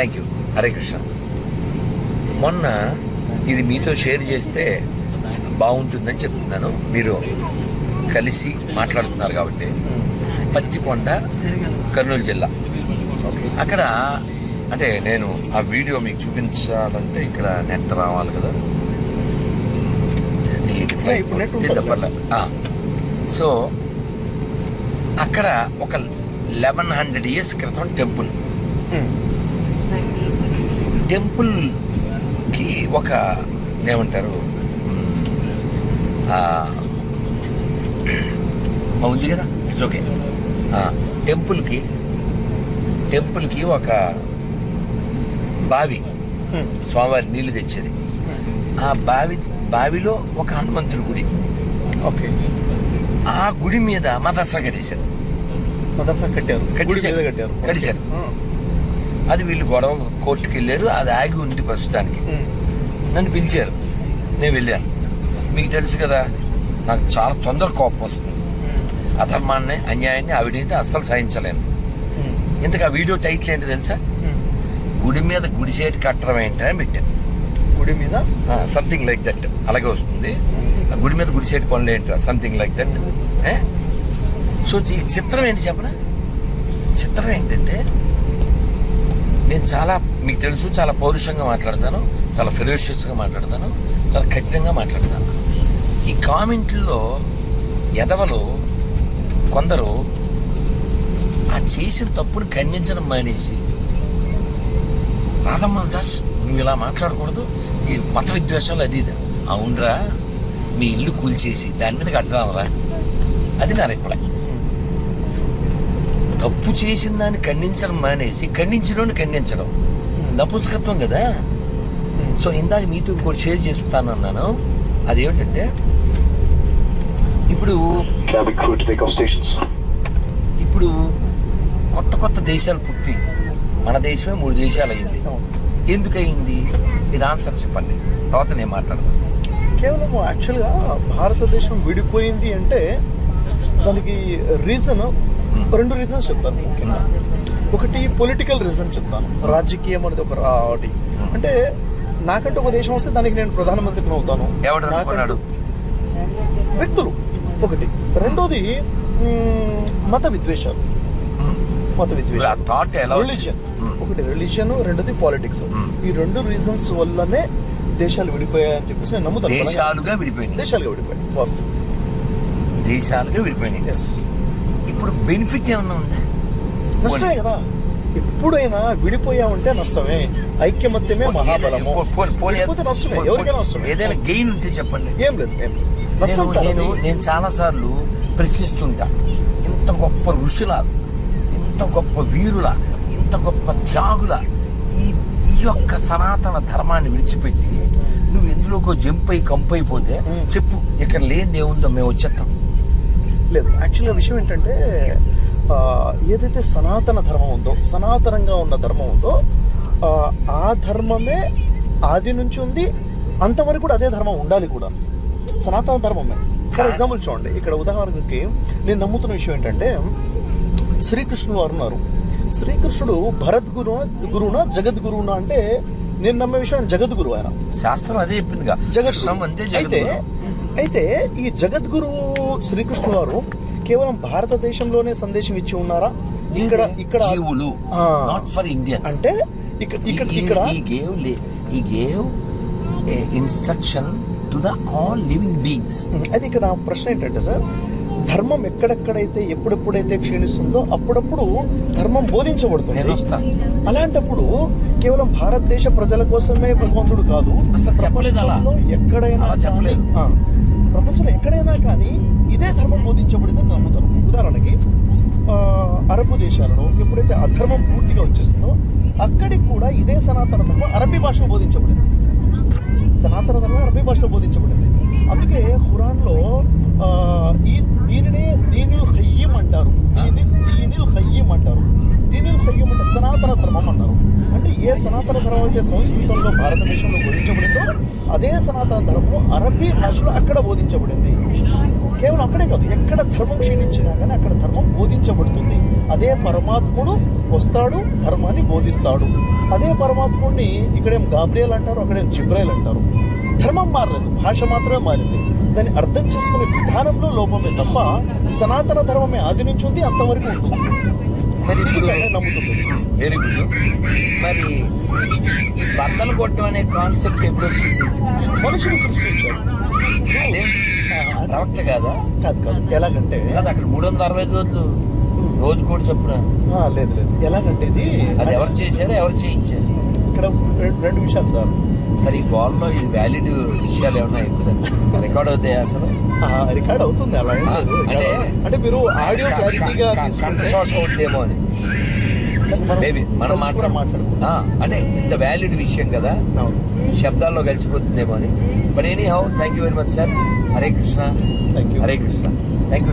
Thank you Hare Krishna మొన్న ఇది మీతో షేర్ చేస్తే బాగుంటుందని చెప్తున్నాను. మీరు కలిసి మాట్లాడుతున్నారు కాబట్టి. పత్తికొండ కర్నూలు జిల్లా. అక్కడ అంటే నేను ఆ వీడియో మీకు చూపించాలంటే ఇక్కడ నెట్ రావాలి కదా. సో అక్కడ ఒక లెవెన్ హండ్రెడ్ ఇయర్స్ క్రితం టెంపుల్. టెంపుల్కి ఒక ఏమంటారు? ఉంది కదా ఇట్స్ ఓకే టెంపుల్కి టెంపుల్కి ఒక బావి స్వామివారి నీళ్ళు తెచ్చేది. ఆ బావి బావిలో ఒక హనుమంతుడి గుడి. ఓకే. ఆ గుడి మీద మదర్సా కట్టేశారు. మదర్సా కట్టారు. కట్టేశారు. కట్టారు. కట్టేశారు. అది వీళ్ళు గొడవ కోర్టుకి వెళ్ళారు అది ఆగి ఉంది ప్రస్తుతానికి. నన్ను పిలిచారు. నేను వెళ్ళాను. మీకు తెలుసు కదా నాకు చాలా తొందర కోపం వస్తుంది. అధర్మాన్ని అన్యాయాన్ని అవినీతి అస్సలు సహించలేను. ఇంతకు ఆ వీడియో టైటిల్ ఏంటో తెలుసా. గుడి మీద గుడిసేటి కట్టడం ఏంటని పెట్టాను. గుడి మీద? సంథింగ్ లైక్ దట్ అలాగే వస్తుంది. ఆ గుడి మీద గుడిసేటి పనులు ఏంటో సంథింగ్ లైక్ దట్ సో ఈ చిత్రం ఏంటి చెప్పనా? చిత్రం ఏంటంటే నేను చాలా మీకు తెలుసు చాలా పౌరుషంగా మాట్లాడతాను చాలా ఫెరోషియస్గా మాట్లాడతాను చాలా కఠినంగా మాట్లాడతాను. ఈ కామెంట్లో ఎదవలు కొందరు ఆ చేసిన తప్పును ఖండించడం మానేసి రాధమ్మ దాస్ నువ్వు ఇలా మాట్లాడకూడదు ఈ మత విద్వేషాలు అది ఇది. అవునరా మీ ఇల్లు కూల్చేసి దాని మీద కట్టదామరా అది నా రిప్లై తప్పు చేసిన దాన్ని ఖండించడం మానేసి ఖండించడం. ఖండించడం నపుంసకత్వం కదా. సో ఇందాక మీతో ఇంకోటి షేర్ చేస్తానన్నాను. అదేమిటంటే ఇప్పుడు. ఇప్పుడు కొత్త కొత్త దేశాలు పుట్టి మన దేశమే మూడు దేశాలు అయింది అవును. ఎందుకు అయింది మీరు ఆన్సర్ చెప్పండి. తర్వాత నేను మాట్లాడతాను. కేవలం యాక్చువల్గా భారతదేశం విడిపోయింది అంటే దానికి రీజన్ రెండు రీజన్స్ చెప్తాను. ముఖ్యంగా ఒకటి పొలిటికల్ రీజన్ చెప్తాను. రాజకీయం అనేది ఒక రా- ఒకటి. అంటే నాకంటే ఒక దేశం వస్తే దానికి నేను ప్రధానమంత్రిని అవుతాను. వ్యక్తులు. ఒకటి. రెండోది మత విద్వేషాలు. మత విద్వేషాలు? రిలీజియన్. ఒకటి రిలీజియన్ రెండోది పాలిటిక్స్. ఈ రెండు రీజన్స్ వల్లనే దేశాలు విడిపోయాయని చెప్పేసి నేను నమ్ముతాను. దేశాలుగా విడిపోయింది దేశాలుగా విడిపోయాయి. వాస్తవం. దేశాలుగా విడిపోయినాయి. ఎస్ ఇప్పుడు బెనిఫిట్ ఏమన్నా ఉందా? నష్టమే కదా. ఎప్పుడైనా విడిపోయామంటే నష్టమే. ఐక్యమత్యమే మహాబలము. నష్టమే. ఎవరికైనా నష్టమే. ఏదైనా గెయిన్ ఉంటే చెప్పండి. ఏం లేదు ఏం నష్టం నేను- నేను చాలాసార్లు ప్రశ్నిస్తుంటా. ఇంత గొప్ప ఋషుల ఇంత గొప్ప వీరుల ఇంత గొప్ప త్యాగుల ఈ ఈ యొక్క సనాతన ధర్మాన్ని విడిచిపెట్టి నువ్వు ఎందులోకో జంప్ అయి కంపు అయిపోతే మ్మ్. చెప్పు ఇక్కడ లేనిది ఏముందో మేము వచ్చేస్తాం లేదు. యాక్చువల్గా విషయం ఏంటంటే ఏదైతే సనాతన ధర్మం ఉందో సనాతనంగా ఉన్న ధర్మం ఉందో ఆ, ధర్మమే ఆది నుంచి ఉంది అంతవరకు కూడా అదే ధర్మం ఉండాలి కూడా. సనాతన ధర్మమే. ఫర్ ఎగ్జాంపుల్ చూడండి ఇక్కడ ఉదాహరణకి నేను నమ్ముతున్న విషయం ఏంటంటే శ్రీకృష్ణుడు వారు ఉన్నారు. శ్రీకృష్ణుడు భరత్ గురు గురువున జగద్గురువున అంటే నేను నమ్మే విషయం జగద్గురు ఆయన. శాస్త్రం అదే చెప్పిందిగా. అంతే అయితే అయితే ఈ జగద్గురు శ్రీకృష్ణ వారు కేవలం భారతదేశంలోనే సందేశం ఇచ్చి ఉన్నారా ఇక్కడ ఇక్కడ. నాట్ ఫర్ ఇండియన్స్ అంటే ఇక్కడ ఇక్కడ ఇక్కడ ఈ గేవ్ ఈ gave instruction to the all living beings అయితే ఇక్కడ ప్రశ్న ఏంటంటే సార్ ధర్మం ఎక్కడెక్కడైతే ఎప్పుడెప్పుడైతే క్షీణిస్తుందో అప్పుడప్పుడు ధర్మం బోధించబడుతుంది. అలాంటప్పుడు కేవలం భారతదేశ ప్రజల కోసమే భగవంతుడు కాదు అసలు చెప్పలేదు అలా. ఎక్కడైనా చెప్పలేదు. ప్రపంచంలో ఎక్కడైనా కానీ ఇదే ధర్మం బోధించబడిందని నమ్ముతారు ఉదాహరణకి అరబ్ దేశాలలో ఎప్పుడైతే అధర్మం పూర్తిగా వచ్చేస్తుందో అక్కడికి కూడా ఇదే సనాతన ధర్మం అరబీ భాషలో బోధించబడింది. సనాతన ధర్మం అరబీ భాషలో బోధించబడింది అందుకే ఖురాన్లో ఆ, ఈ దీనినే దీనిల్ ఖయ్యం అంటారు దీని దీనిల్ ఖయ్యం అంటారు దీనిల్ ఖయ్యం అంటే సనాతన ధర్మం అన్నారు అంటే ఏ సనాతన ధర్మం అయితే సంస్కృతంలో భారతదేశంలో బోధించబడిందో అదే సనాతన ధర్మం అరబీ భాషలో అక్కడ బోధించబడింది. కేవలం అక్కడే కాదు ఎక్కడ ధర్మం క్షీణించినా కానీ అక్కడ ధర్మం బోధించబడుతుంది. అదే పరమాత్ముడు వస్తాడు ధర్మాన్ని బోధిస్తాడు. అదే పరమాత్ముడిని ఇక్కడేం గాబ్రియల్ అంటారు అక్కడేం జిబ్రాయిల్ అంటారు. ధర్మం మారలేదు భాష మాత్రమే మారింది. దాన్ని అర్థం చేసుకునే విధానంలో లోపమే తప్ప సనాతన ధర్మమే ఆది నుంచి ఉంది అంతవరకు ఉంటుంది మరి ఇప్పుడు వెరీ గుడ్ మరి ఈ బద్దలు కొట్టడం అనే కాన్సెప్ట్ ఎప్పుడు వచ్చింది మనుషులు సృష్టించారు. ప్రవక్త కాదా? కాదు కాదు. ఎలాగంటే కాదు అక్కడ మూడు వందల అరవై ఐదు రోజులు రోజు కూడా చెప్పున. లేదు లేదు. ఎలాగంటే ఇది అది ఎవరు చేశారో ఎవరు చేయించారు? ఇక్కడ రెండు- విషయాలు సార్. సరే ఈ గోల్లో ఇది వ్యాలిడ్ విషయాలు ఏమన్నా ఎక్కువ రికార్డ్ అవుతాయి అసలు? రికార్డ్ అవుతుంది అలా. అంటే అంటే మీరు ఆడియో క్లారిటీగా కంట తీసుకుంటే శోష అవుతుందేమో అని. మేబీ మనం మాట్లాడు అంటే ఇంత వ్యాలిడ్ విషయం కదా. శబ్దాల్లో కలిసిపోతుందేమో అని. But anyhow thank you very much sir Hare Krishna. Hare Krishna thank you